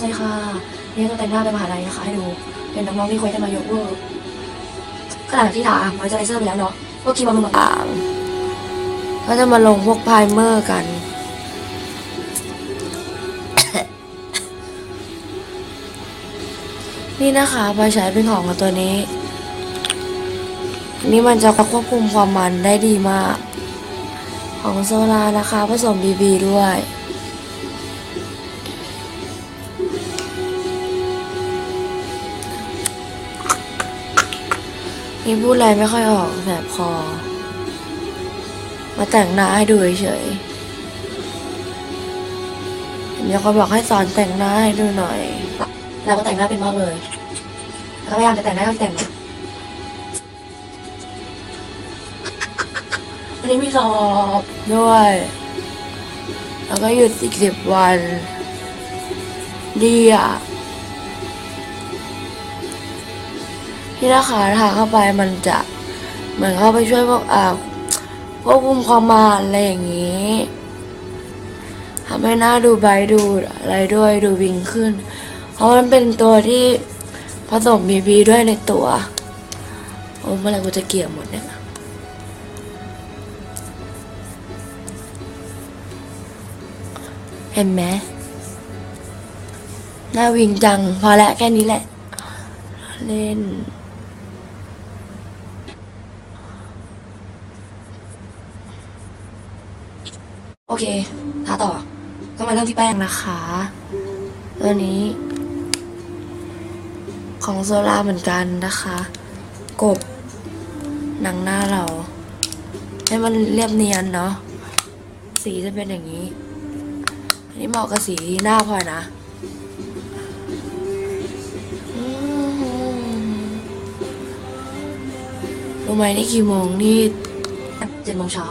ใช่ค่ะ นี่ต้องแต่งหน้าไปมหาลัยนะคะให้ดู เป็นน้องๆที่คุยกันมายกเวอร์ขนาดที่ทามอยเจอไรเซอร์ไปแล้วเนาะพวกครีมบำรุงต่างๆก็จะมาลงพวกไพรเมอร์กันนี่นะคะพอใช้เป็นของตัวนี้นนี้มันจะควบคุมความมันได้ดีมาก ของโซลานะคะ ผสมบีบีด้วย นี่พูดอะไรไม่ค่อยออกแสบคอ มาแต่งหน้าให้ดูเฉยๆมีคนบอกให้สอนแต่งหน้าให้ดูหน่อยเราก็แต่งหน้าเป็นมากเลย แล้วก็พยายามจะแต่งหน้าก็แต่งวันนี้มีสอบด้วย แล้วก็หยุดอีกสิบวัน ดีอะ ที่นะคะทาเข้าไปมันจะเหมือนเข้าไปช่วยพวกอ่าควบคุมความมันอะไรอย่างนี้ทำให้หน้าดูใบดูอะไรด้วยดูวิงขึ้น เพราะมันเป็นตัวที่ผสมบีบีด้วยในตัว โอ้เมื่อไหร่กูจะเกลี่ยหมดเนี่ยเห็นไหมหน้าวิงจัง พอแล้วแค่นี้แหละ เล่น โอเคทาต่อ ก็มาเริ่มที่แป้งนะคะตัวนี้ ของโซลาเหมือนกันนะคะ กบ หนังหน้าเรา ให้มันเรียบเนียนเนาะ สีจะเป็นอย่างนี้ อันนี้เหมาะกับสีหน้าพลอยนะอืมรู้ไหมนี่กี่โมงนี่เจ็ดโมงเช้า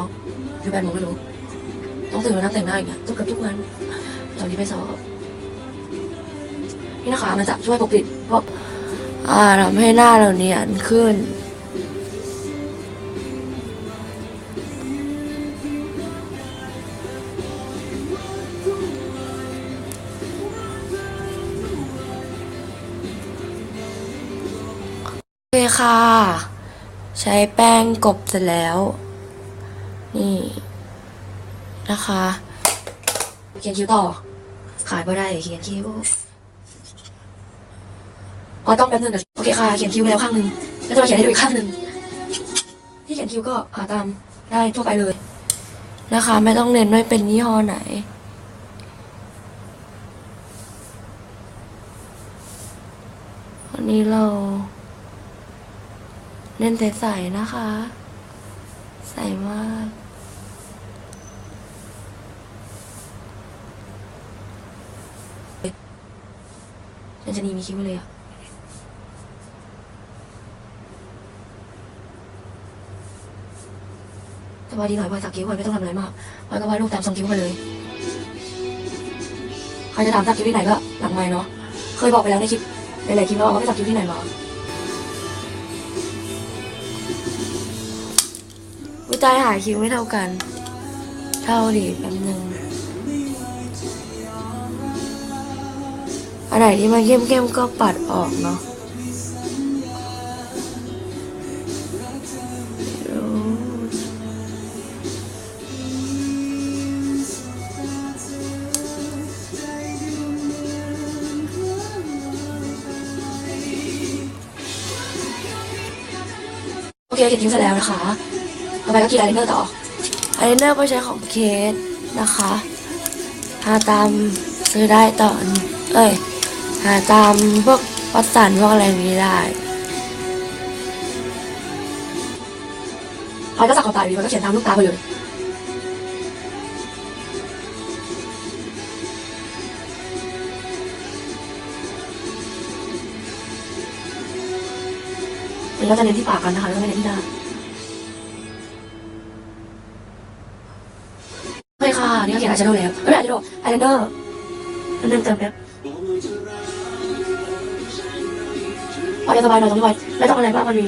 หรือแปดโมงไม่รู้ ต้องตื่นมานั่งแต่งหน้าอีกอะทุกเกือบทุกวันตอนนี้ไปสอบนี่นะคะมันจะช่วยปกปิดพวกอ่าทำให้หน้าเราเนียนขึ้นโอเคค่ะ ใช้แป้งกบเสร็จแล้ว นี่ นะคะเขียนคิ้วต่อ ขายก็ได้เขียนคิ้วอ๋อต้องแป๊บนึงเดี๋ยวโอเคค่ะเขียนคิ้วไปแล้วข้างหนึ่งแล้วจะมาเขียนให้ดูอีกข้างหนึ่งที่เขียนคิ้วก็หาตามได้ทั่วไปเลย นะคะ ไม่ต้องเน้นว่าเป็นยี่ห้อไหนวันนี้เราเล่นใสๆนะคะ ใสมาก ฉันจะนีมีคิ้วเลยอะสบายดีหน่อยพลอยสักคิ้วพลอยไม่ต้องทำอะไรมากพลอยก็วาดรูปตามทรงคิ้วมาเลย ใครจะถามสักคิ้วที่ไหนก็หลังไม้เนาะ เคยบอกไปแล้วในคลิปหลายๆคลิปแล้วว่าไม่สักคิ้วที่ไหนมาวิจัยหาคิ้วไม่เท่ากัน เท่าดิแป๊บนึง ไหนที่มันเข้มๆก็ปัดออกเนาะโอเคเขียนคิ้วเสร็จแล้วนะคะต่อไปก็กรีดอายไลเนอร์ต่ออายไลเนอร์ก็ใช้ของเคสนะคะทาตามซื้อได้ตอน เอ้ย หาตามพวกวัดสันพวกอะไรนี้ได้พลอยก็สักขอบตาอยู่ดีพลอยก็เขียนตามลูกตาไปเลยมันก็จะเน้นที่ปากกันนะคะแล้วก็ไม่เน้นที่หน้าโอเคค่ะนี่ก็เขียนอายแชโดว์แล้วเอ้ยอายแชโดว์อายไลเนอร์ อันนึงเติมแล้วพอจะสบายหน่อยตรงนี้ไว้ไม่ต้องอะไรมากมันมี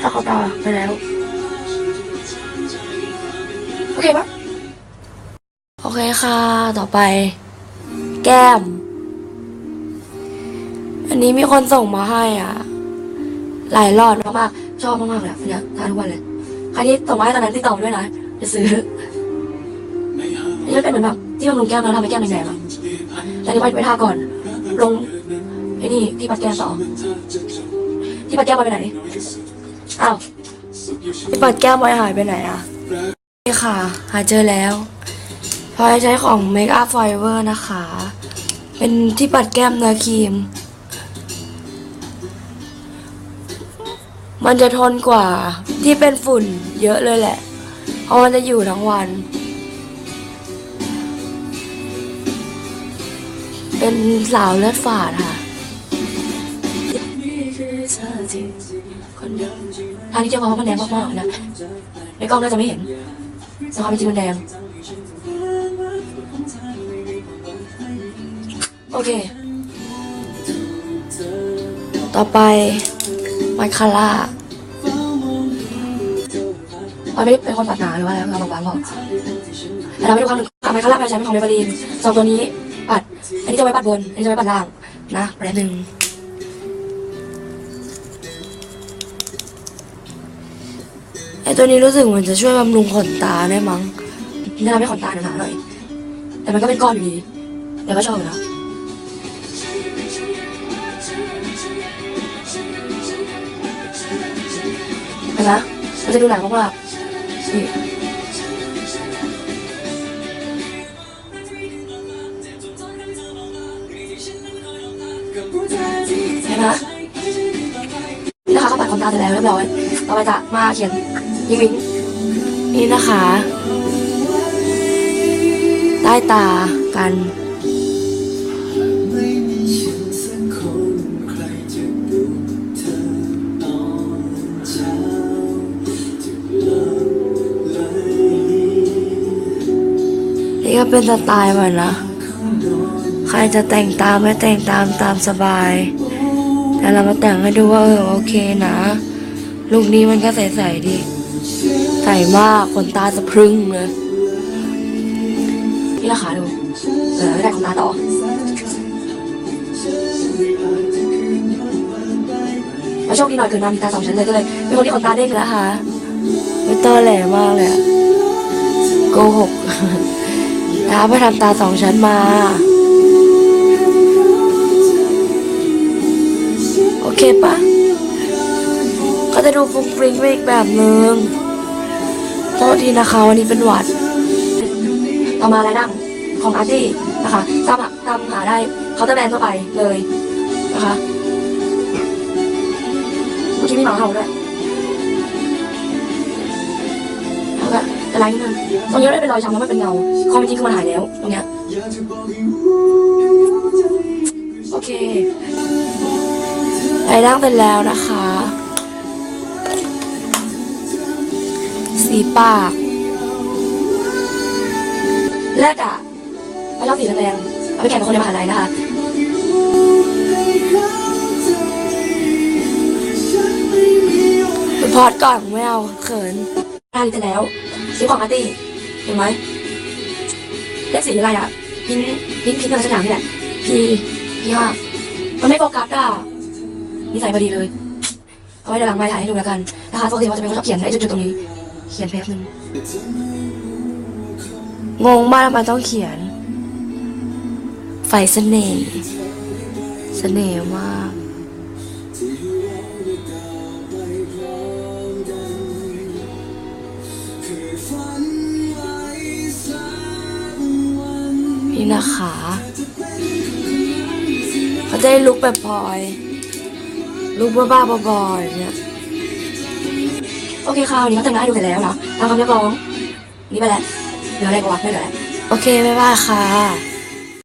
ถ้าขอบตาไปแล้ว โอเคปะโอเคค่ะ ต่อไป แก้ม อันนี้มีคนส่งมาให้อะ หลายรอดมากๆชอบมากๆเลยอะอันเนี้ยทานทุกวันเลย ใครที่ส่งมาให้ตอนนั้นที่ตอบด้วยนะ จะซื้ออันนี้มันเป็นเหมือนแบบที่บำรุงแก้มแล้วทำให้แก้มแดงๆอะ แต่นี่ไปไปทาก่อน ลงไอ้นี่ที่ปัดแก้มต่อที่ปัดแก้มไปไหนอ้าวที่ปัดแก้มไว้หายไปไหนอะนี่ค่ะ หาเจอแล้วพลอยใช้ของ Make Up Forever นะคะ เป็นที่ปัดแก้มเนื้อครีม มันจะทนกว่าที่เป็นฝุ่นเยอะเลยแหละ เพราะมันจะอยู่ทั้งวัน เป็นสาวเลือดฝาดค่ะทางนี้จะมองว่ามันแดงมากๆนะ ในกล้องน่าจะไม่เห็นสภาพจริงมันแดง โอเค ต่อไปมาคาร่าเราไม่ได้เป็นคนปัดหนาหรือว่าอะไรเราบางๆบอกแต่เราไม่ดูครั้งหนึ่งกับไมคาร่าไปใช้เป็นของเมเบลีนสองตัวนี้ ปัด อันนี้จะไว้ปัดบน อันนี้จะไว้ปัดล่างนะแป๊บหนึ่งไอตัวนี้รู้สึกเหมือนจะช่วยบำรุงขนตาได้มั้งจะทำให้ขนตาหนาๆหน่อย แต่มันก็เป็นก้อนอยู่ดีแต่ก็ชอบอยู่นะเห็นไหมมันจะดูหนังมากๆนี่ ตาปัดขนตาเสร็จแล้วเรียบร้อยต่อไปจะมาเขียนยิงวิงนี่นะคะ ใต้ตากันนี่ก็เป็นสไตล์มันนะ ใครจะแต่งตามไม่แต่งตามตามสบาย แต่เรามาแต่งให้ดูว่าเออโอเคนะลูกนี้มันก็ใสๆดี ใสมากขนตาสะพรึงเลยนี่ราคาดูเออได้ขนตาต่อแล้วโชคดีหน่อยเกิดมามีตาสองชั้นเลยก็เลยเป็นคนที่ขนตาเด้งแล้วค่ะไม่ต้อแหลมากเลยโกหกแล้วไปทำตาสองชั้นมา เคปะก็จะดูฟุ้งฟริ้งไปอีกแบบนึงโทษทีนะคะวันนี้เป็นหวัด ต่อมาอะไรดังของอาร์ตี้นะคะตามหาตามหาได้เขาน์เตอร์แบนทั่วไปเลยนะคะเมื่อกี้มีหมาเห่าด้วยเอาละแต่ลายนิดนึงตรงนี้ไม่เป็นรอยช้ำแล้วมันเป็นเงาความจริงคือมันหายแล้วตรงเนี้ยโอเค ร่างเป็นแล้วนะคะ สีปากแรกอะไม่ชอบสีแดงเอาไปแข่งกับคนในมหาลัยนะคะพอดก่อนไม่เอาเขินหน้าลิจะแล้วสีของอาร์ตี้เห็นไหมเลขสีอะไรอะพิ้นพิ้นพิ้นอะไรสักอย่างนี่แหละพีพีห้ามันไม่โฟกัสอะ นิสัยพอดีเลยเอาไว้ดี๋ยวหลังไม้ถ่ายให้ดูแล้วกันนะคะปกติว่าจะเป็นคนชอบเขียนไอ้จุดๆตรงนี้ เขียนแป๊บนึงงงมากทำไมต้องเขียน ไฟเสน่ห์เสน่ห์มากนี่นะคะ เขาจะได้ลุกแบบพลอย ลุกบ้าๆบอๆอย่างเงี้ยโอเคค่ะวันนี้ก็แต่งหน้าให้ดูเสร็จแล้วนะตามคำเรียกร้องนี่ไปแล้วเหลืออะไรกว่าไม่เหลือแล้วโอเคบ๊ายบายค่ะ